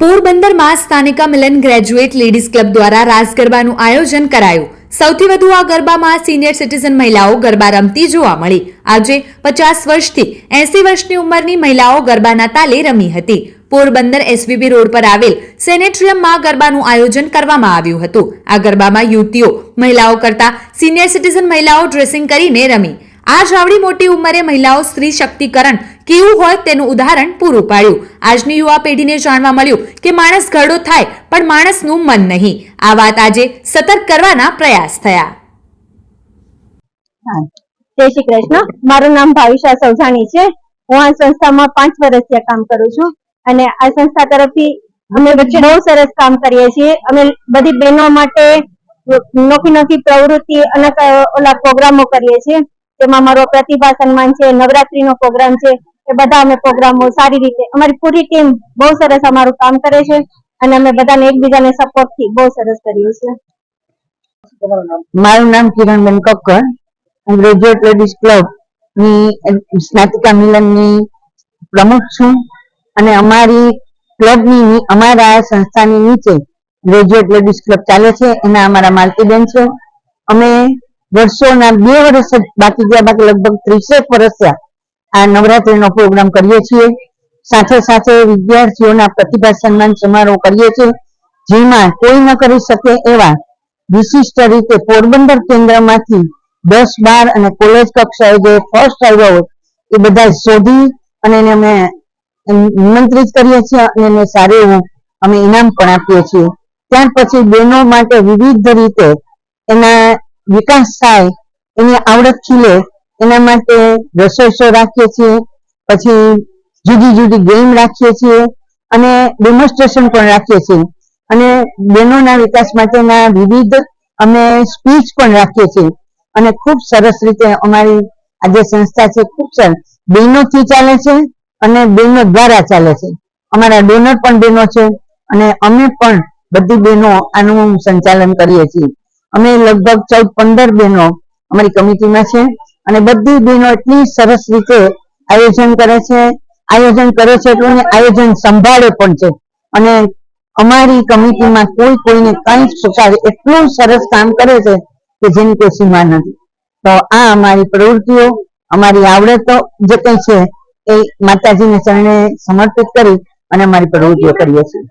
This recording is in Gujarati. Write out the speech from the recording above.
પોરબંદરમાં સ્થાનિકા મિલન ગ્રેજ્યુએટ લેડીઝ ક્લબ દ્વારા રાસ ગરબાનું આયોજન કરાયું. સૌથી વધુ આ ગરબામાં સિનિયર સિટીઝન મહિલાઓ ગરબા રમતી જોવા મળી. આજે પચાસ વર્ષથી એસી વર્ષની ઉંમરની મહિલાઓ ગરબાના તાલે રમી હતી. પોરબંદર એસવીબી રોડ પર આવેલ સેનેટ્રિયમમાં ગરબાનું આયોજન કરવામાં આવ્યું હતું. આ ગરબામાં યુવતીઓ, મહિલાઓ કરતા સિનિયર સિટીઝન મહિલાઓ ડ્રેસિંગ કરીને રમી. આ જાવડી મોટી ઉંમરે મહિલાઓ સ્ત્રી શક્તિકરણ કેવું હોય તેનું ઉદાહરણ પૂરું પાડ્યું. આજની યુવા પેઢીને જાણવા મળ્યું કે માણસ ઘરડો થાય, પણ માણસનું મન નહીં. આ વાત આજે સતર્ક કરવાના પ્રયાસ થયા. જય શ્રી કૃષ્ણ. મારું નામ ભાવિશા સૌજાણી છે. હું આ સંસ્થામાં પાંચ વર્ષથી કામ કરું છું અને આ સંસ્થા તરફથી અમે બહુ સરસ કામ કરીએ છીએ. અમે બધી બહેનો માટે નોખી નોખી પ્રવૃત્તિ અને ઓલા પ્રોગ્રામો કરીએ છીએ. તેમાં મારો પ્રતિભા સન્માન છે, નવરાત્રીનો પ્રોગ્રામ છે, એ બધા અમે પ્રોગ્રામો સારી રીતે, અમારી પૂરી ટીમ બહુ સરસ અમારું કામ કરે છે અને અમે બધાને એકબીજાને સપોર્ટથી બહુ સરસ કર્યું છે મારું નામ કિરણબેન કક્કર ગ્રેજ્યુએટ લેડીઝ ક્લબની સ્નાતિકા મિલનની પ્રમુખ છું. અને અમારી ક્લબની અમારા સંસ્થાની નીચે ગ્રેજ્યુએટ લેડીઝ ક્લબ ચાલે છે, એના અમારા માલતીબેન છે. અમે વર્ષોના બે વર્ષ બાકી ગયા, બાકી લગભગ ત્રીસેક વર્ષ થયા. આ નવરાત્રીનો પ્રોગ્રામ કરીએ છીએ. સાથે સાથે વિદ્યાર્થીઓના પ્રતિભા સન્માન સમારોહ કરીએ છીએ. જેમાં કોઈ ન કરી શકે એવા વિશિષ્ટ રીતે પોરબંદર કેન્દ્રમાંથી દસ, બાર અને કોલેજ કક્ષાએ જે ફર્સ્ટ આવ્યા હોય, એ બધા શોધી અને એને અમે નિમંત્રિત કરીએ છીએ અને એને સારું એવું અમે ઇનામ પણ આપીએ છીએ. ત્યાર પછી બહેનો માટે વિવિધ રીતે એના વિકાસ થાય, એની આવડત ખીલે એના માટે રસોઈ શો રાખીએ છીએ, પછી જુદી જુદી ગેમ રાખીએ છીએ, અને ડેમોન્સ્ટ્રેશન પણ રાખીએ છીએ. અને બહેનોના વિકાસ માટેના વિવિધ અમે સ્પીચ પણ રાખીએ છીએ. અને ખૂબ સરસ રીતે અમારી આ જે સંસ્થા છે, ખૂબ સરસ બહેનોથી ચાલે છે અને બહેનો દ્વારા ચાલે છે. અમારા ડોનર પણ બહેનો છે અને અમે પણ બધી બહેનો આનું સંચાલન કરીએ છીએ. અમે લગભગ ચૌદ પંદર બહેનો અમારી કમિટીમાં છે અને બધી બહેનો એટલી સરસ રીતે આયોજન કરે છે, આયોજન કરે છે એટલું આયોજન સંભાળે પણ છે. અને અમારી કમિટીમાં કોઈ કોઈને કઈ ચૂકાવે એટલું સરસ કામ કરે છે કે જેની કોઈ સીમા નથી. તો આ અમારી પ્રવૃત્તિઓ, અમારી આવડતો જે કંઈ છે એ માતાજીને ચરણે સમર્પિત કરી અને અમારી પ્રવૃત્તિઓ કરીએ છીએ.